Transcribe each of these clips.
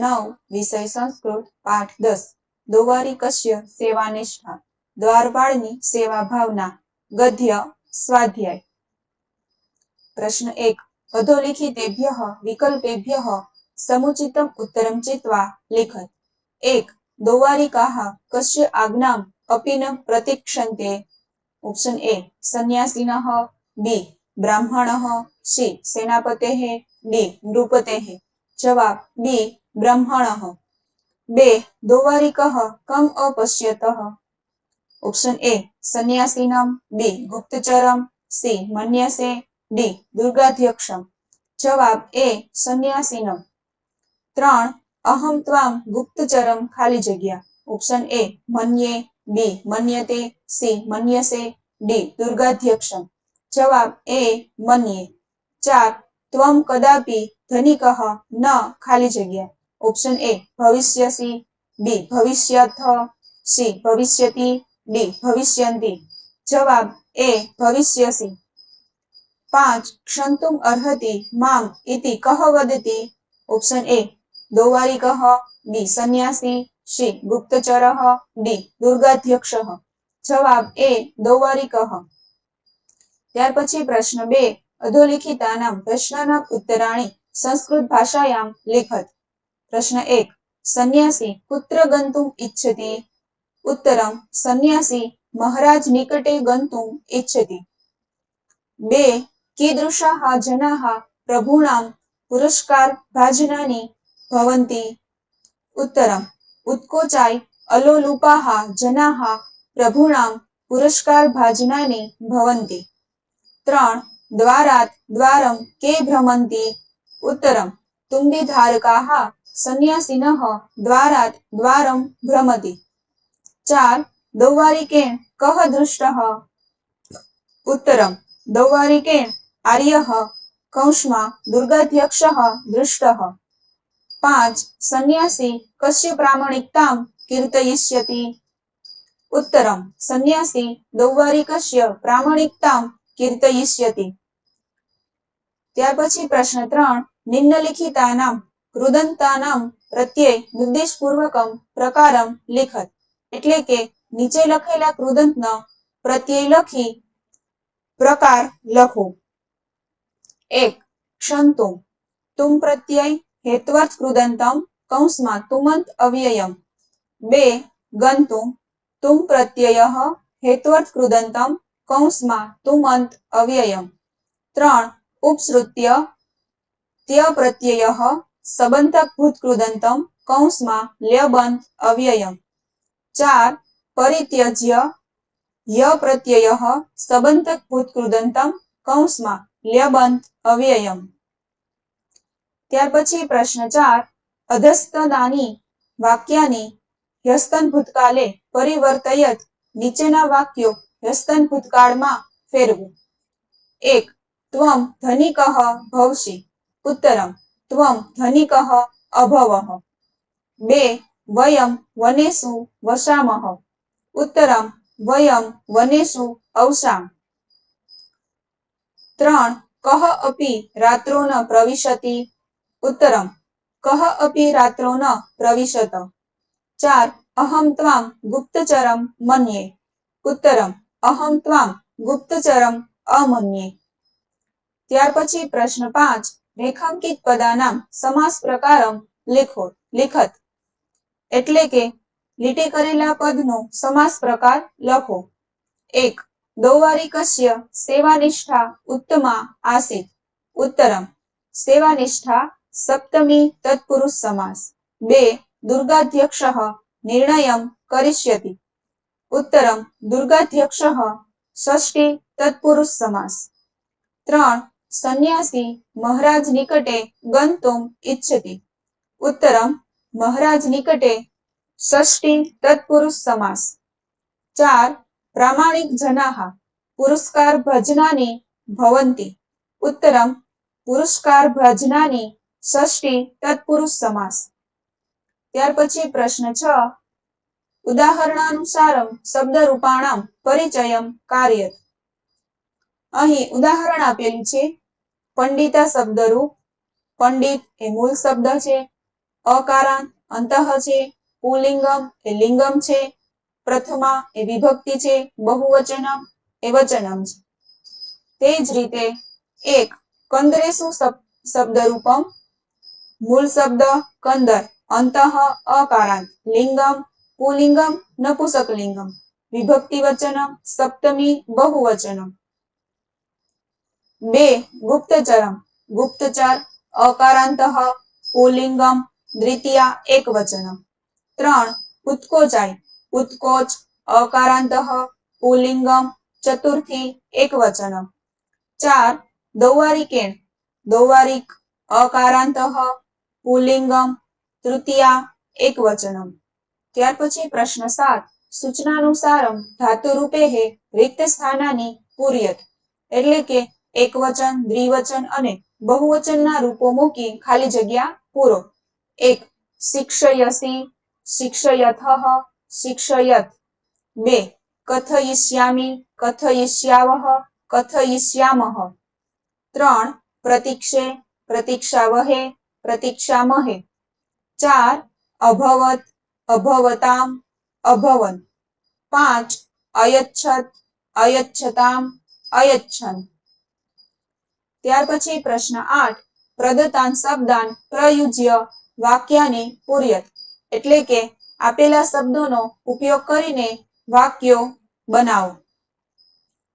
નવ, વિષય સંસ્કૃત પાઠ દસ. દોવારી કશ્ય સેવાનિષ્ઠા દ્વારપાળની સેવા ભાવના, ગદ્ય, સ્વાધ્યાય. પ્રશ્ન એક. અધોલિખિતેભ્ય, વિકલ્પેભ્ય, સમુચિતમ ઉત્તરમ ચિત્વા, લિખત. એક. દોવારિકાહ કશ્ય આજ્ઞામ અપિન પ્રતિક્ષંતે. Option A. સંન્યાસીન, બી. બ્રાહ્મણ, સી. સેનાપતેः, ડી. નૃપતેः. જવાબ બી બ્રહ્મણ. બે દોવારિકઃ કમ અપશ્યત. ઓપ્શન એ સંન્યાસીનમ, બી ગુપ્તચરમ, સી મન્યસે, ડી દુર્ગાધ્યક્ષમ. જવાબ એ સંન્યાસીનમ. ત્રણ અહમ ત્વામ ગુપ્તચરમ ખાલી જગ્યા. ઓપ્શન એ મન્યે, બી મન્યતે, સી મન્યસે, ડી દુર્ગાધ્યક્ષમ. જવાબ એ મન્યે. ચાર ત્વમ કદાપી ધનિકઃ ન ખાલી જગ્યા ઓપ્શન એ ભવિષ્યસી બી ભવિષ્યથ સી ભવિષ્યતિ ડી ભવિષ્યંતિ જવાબ એ ભવિષ્યસી પાંચ ક્ષંતુમ અર્હતિ મામ ઇતિ કહ વદતિ ઓપ્શન એ દોવારિકઃ બી સંન્યાસી સી ગુપ્તચરઃ ડી દુર્ગાધ્યક્ષ જવાબ એ દૌવારિકઃ ત્યાર પછી પ્રશ્ન બે અધોલિખિતાનામ પ્રશ્નાનામ ઉત્તરાણી સંસ્કૃત ભાષાયામ લિખત પ્રશ્ન એક, સંન્યાસી કુત્ર ગંતુમ ઇચ્છતિ ઉત્તરમ, સંન્યાસી મહારાજ નિકટે ગંતુમ ઇચ્છતિ બે કીદૃશાહ જનાહ પ્રભૂણામ પુરસ્કાર ભાજનાની ભવંતી. ઉત્તરમ ઉત્કોચાય અલોલુપાહ જનાહ પ્રભુણામ પુરસ્કાર ભાજનાની ભવંતી. ત્રણ દ્વારાત દ્વારમ કે ભ્રમંતિ ઉત્તરમ તુંબી ધારકાહ સન્યાસીન દ્વારાત દ્વારમ ભ્રમતિ ચાર દૌવારિકેણ કહ દૃષ્ટ ઉત્તરમ દૌવારિકેણ આર્ય કૌંસમાં દુર્ગાધ્યક્ષ દૃષ્ટ પાંચ સંન્યાસી કશ્ય પ્રામાણિકતામ કીર્તયિષ્યતિ ઉત્તરમ સંન્યાસી દૌવારિકસ્ય પ્રામાણિકતામ કીર્તયિષ્યતિ ત્યાર પછી પ્રશ્ન ત્રણ, નિમ્નલિખિતાનામ કૃદંતાનામ પ્રત્યય નિર્દેશપૂર્વકમ પ્રકારમ લિખત. એટલે કે નીચે લખેલા કૃદંતનો પ્રત્યય લખી પ્રકાર લખો. એક, ક્ષંતુ. તુમ પ્રત્યય હેત્વર્થ કૃદંતમ કૌંસમાં તુમંત અવ્યયમ. બે, ગંતુ. તુમ પ્રત્યય હેત્વર્થ કૃદંતમ કૌંસમાં તુમંત અવ્યયમ. ત્રણ ઉપસૃત્ય ત્ય પ્રત્યય ભૂત ભૂતકૃદંતમ કૌંસમાં લ્યબંધ અવ્યયમ. ચાર, પરિત્યજ્ય ય પ્રત્યય ભૂત ભૂતકૃદંતમ કૌંસમાં લ્યબંધ અવ્યયમ. ત્યાર પછી પ્રશ્ન ચાર અધસ્તદાની વાક્યની હ્યસ્તન ભૂતકાલે પરિવર્તયત નીચેના વાક્યો હ્યસ્તન ભૂતકાળમાં ફેરવું. એક ત્વમ ધનિકઃ ભવસી ઉત્તરમ ત્વમ ધનિકઃ અભવઃ બે વયમ વનેસુ વસામઃ ઉત્તરમ વયમ વનેસુ અવસામ ત્રણ કહ અપી રાત્રો ન પ્રવિશતિ ઉત્તરમ કહ અપી રાત્રો ન પ્રવિશત ચાર અહમ ત્વામ ગુપ્તચરમ મન્યે ઉત્તરમ અહમ ત્વામ ગુપ્તચરમ અમન્યે ત્યાર પછી પ્રશ્ન પાંચ, રેખાંકિત પદાનામ સમાસ પ્રકારમ લેખો, લિખત. એટલે કે લીટી કરેલા પદનો સમાસ પ્રકાર લખો. એક દૌવારિકસ્ય સેવાનિષ્ઠા ઉત્તમા આસિત. ઉત્તરમ, સેવાનિષ્ઠા સપ્તમી તત્પુરુષ સમાસ. બે, દુર્ગાધ્યક્ષ નિર્ણયમ કરિષ્યતિ. ઉત્તરમ, દુર્ગાધ્યક્ષ ષષ્ઠી તત્પુરુષ સમાસ. ત્રણ સંન્યાસી મહારાજ નિકટે ગંતુમ ઇચ્છતિ ઉત્તરમ, મહારાજ નિકટે ષષ્ઠી તત્પુરુષ સમાસ. ચાર, પ્રામાણિક જનાહ, પુરસ્કાર ભજનાની ભવંતિ. ઉત્તરમ, પુરસ્કાર ભજનાની ષષ્ઠી તત્પુરુષ સમાસ. ત્યાર પછી પ્રશ્ન છ, ઉદાહરણાનુસારમ શબ્દ રૂપાણામ પરિચયમ કાર્યત. અહીં ઉદાહરણ આપેલું છે પંડિતા શબ્દરૂપ. પંડિત એ મૂળ શબ્દ છે. અકારાંત અંતઃ છે. પુલિંગમ એ લિંગમ છે. પ્રથમા એ વિભક્તિ છે. બહુવચનમ એ વચનમ છે. તે જ રીતે એક કંદરેસુ શબ- શબ્દરૂપમ. મૂળ શબ્દ કંદર, અંતઃ, અકારાંત, લિંગમ, પુલિંગમ, નપુસકલિંગમ. વિભક્તિ વચનમ, સપ્તમી બહુવચનમ. બે, ગુપ્તચરમ. ગુપ્તચર, અકારાંત, પુલિંગમ, દ્વિતીયા, એકવચનમ. ત્રણ ઉત્કોચાય ઉત્કોચ, અકારાંત, પુલિંગમ, ચતુર્થી, એકવચનમ. ચાર દૌવારિકેણ દૌવારિક, અકારાંત, પુલિંગમ, તૃતીયા, એકવચનમ. ત્યાર પછી પ્રશ્ન સાત. સૂચનાનુસારમ ધાતુ રૂપે હે રિક્ત સ્થાનાની પૂર્યત. એટલે કે એકવચન, દ્વિવચન અને બહુવચનના રૂપો મૂકી ખાલી જગ્યા પૂરો. એક, શિક્ષયસી, શિક્ષયથ, શિક્ષયત. બે, કથયિષ્યામી કથયિષ્યાવહ કથયિષ્યામહ ત્રણ, પ્રતિક્ષે, પ્રતિક્ષાવહે, પ્રતિક્ષામહે. ચાર, અભવત, અભવતામ, અભવન. પાંચ, અયચ્છત, અયચ્છતામ, અયચ્છન. ત્યાર પછી પ્રશ્ન આઠ પ્રદતાન શબ્દાન પ્રયુજ્ય વાક્યાની પૂર્યત. એટલે કે આપેલા શબ્દોનો ઉપયોગ કરીને વાક્યો બનાવો.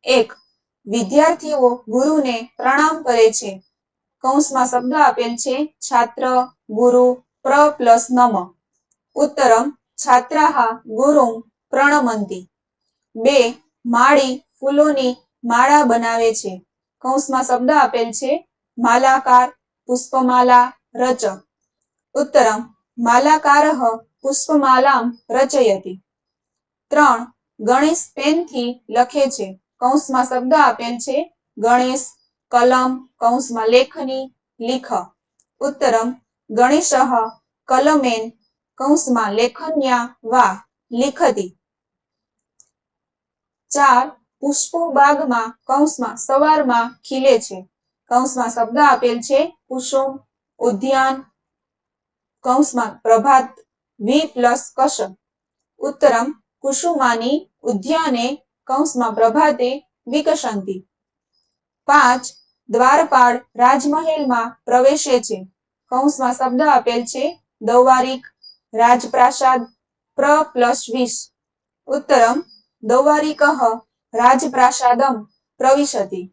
એક, વિદ્યાર્થીઓ ગુરુને પ્રણામ કરે છે. કૌંસમાં શબ્દ આપેલ છે, છાત્ર, ગુરુ, પ્ર પ્લસ નમ. ઉત્તરમ, છાત્રાહ, ગુરુમ, પ્રણમંતી. બે, માળી ફૂલોની માળા બનાવે છે. કૌંસમાં શબ્દ આપેલ છે, માલાકાર પુષ્પમાલા રચ ઉત્તરમ, માલાકાર પુષ્પમાલામ રચયતી. ત્રણ, ગણેશ પેનથી લખે છે. કૌંસમાં શબ્દ આપેલ છે, ગણેશ કલમ કૌંસમાં લેખની લીખ. ઉત્તરમ, ગણેશ કલમેન કૌંસમાં લેખન્યા વા, લિખતી. ચાર પુષ્પો બાગમાં કૌંસમાં, સવારમાં ખીલે છે. કૌંસમાં શબ્દ આપેલ છે કુસુમ ઉદ્યાન, કૌંસમાં પ્રભાત, વી પ્લસ કશ ઉત્તરમ, કુસુમાની ઉદ્યાને કૌંસમાં પ્રભાતે વિકસંતી. પાંચ, દ્વારપાળ રાજમહેલમાં પ્રવેશે છે. કૌંસમાં શબ્દ આપેલ છે, દૌવારિક રાજપ્રાસાદ, પ્ર પ્લસ વીસ. ઉત્તરમ, દૌવારિકઃ રાજપ્રાસાદમ પ્રવિશતી.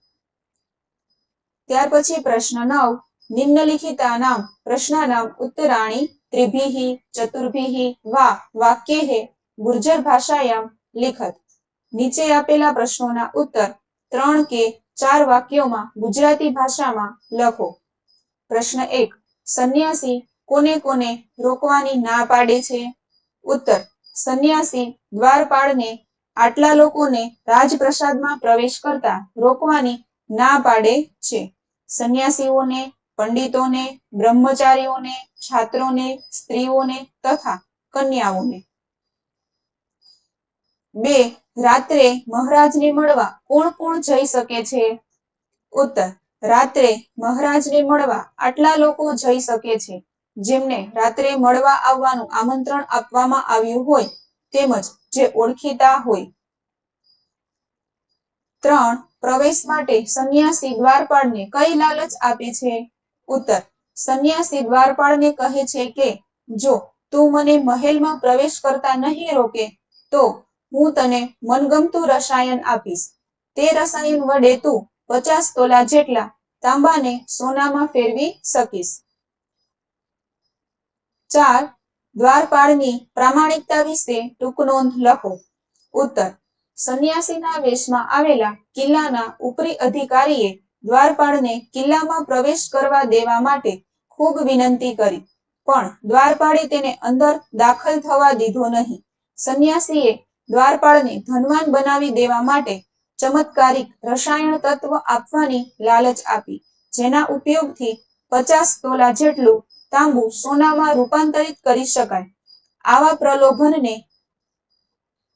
ત્યાર પછી પ્રશ્ન નવ. નિમ્નલિખિતાનામ પ્રશ્નાનામ ઉત્તરાણી ત્રિભિઃ ચતુર્ભિઃ વા વાક્યે ગુર્જર ભાષાયામ લિખત. નીચે આપેલા પ્રશ્નોના ઉત્તર ત્રણ કે ચાર વાક્યોમાં ગુજરાતી ભાષામાં લખો. પ્રશ્ન એક. સંન્યાસી કોને કોને રોકવાની ના પાડે છે? ઉત્તર. સંન્યાસી દ્વારપાળને આટલા લોકોને રાજપ્રસાદમાં પ્રવેશ કરતા રોકવાની ના પાડે છે. સંન્યાસીઓને, પંડિતોને, બ્રહ્મચારીઓને, છાત્રોને, સ્ત્રીઓને તથા કન્યાઓને. બે, રાત્રે મહારાજને મળવા કોણ કોણ જઈ શકે છે? ઉત્તર, રાત્રે મહારાજને મળવા આટલા લોકો જઈ શકે છે. જેમને રાત્રે મળવા આવવાનું આમંત્રણ આપવામાં આવ્યું હોય તેમજ જે ઓળખીતા હોય. ત્રણ, પ્રવેશ માટે સંન્યાસી દ્વારપાળને કઈ લાલચ આપે છે? ઉત્તર, સંન્યાસી દ્વારપાળને કહે છે કે, જો તું મને મહેલમાં પ્રવેશ કરતા નહીં રોકે, તો હું તને મનગમતું રસાયણ આપીશ. તે રસાયણ વડે તું પચાસ તોલા જેટલા તાંબાને સોનામાં ફેરવી શકીશ. ચાર દ્વારપાળની પ્રામાણિકતા વિશે ટૂંક નોંધ લખો. ઉત્તર. સંન્યાસીના વેશમાં આવેલા કિલ્લાના ઉપરી અધિકારીએ દ્વારપાળને કિલ્લામાં પ્રવેશ કરવા દેવા માટે ખૂબ વિનંતી કરી, પણ દ્વારપાળે તેને અંદર દાખલ થવા દીધો નહીં. સંન્યાસીએ દ્વારપાળને ધનવાન બનાવી દેવા માટે ચમત્કારિક રસાયણ તત્વ આપવાની લાલચ આપી, જેના ઉપયોગથી પચાસ તોલા જેટલું તાંબુ સોનામાં રૂપાંતરિત કરી શકાય. આવા પ્રલોભનને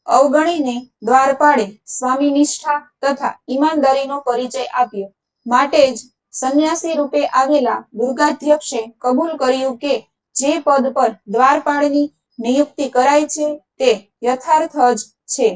અવગણીને દ્વારપાળે સ્વામી નિષ્ઠા તથા ઈમાનદારીનો પરિચય આપ્યો. માટે જ સંન્યાસી રૂપે આવેલા દુર્ગાધ્યક્ષે કબૂલ કર્યું કે જે પદ પર દ્વારપાળની નિયુક્તિ કરાય છે તે યથાર્થ જ છે.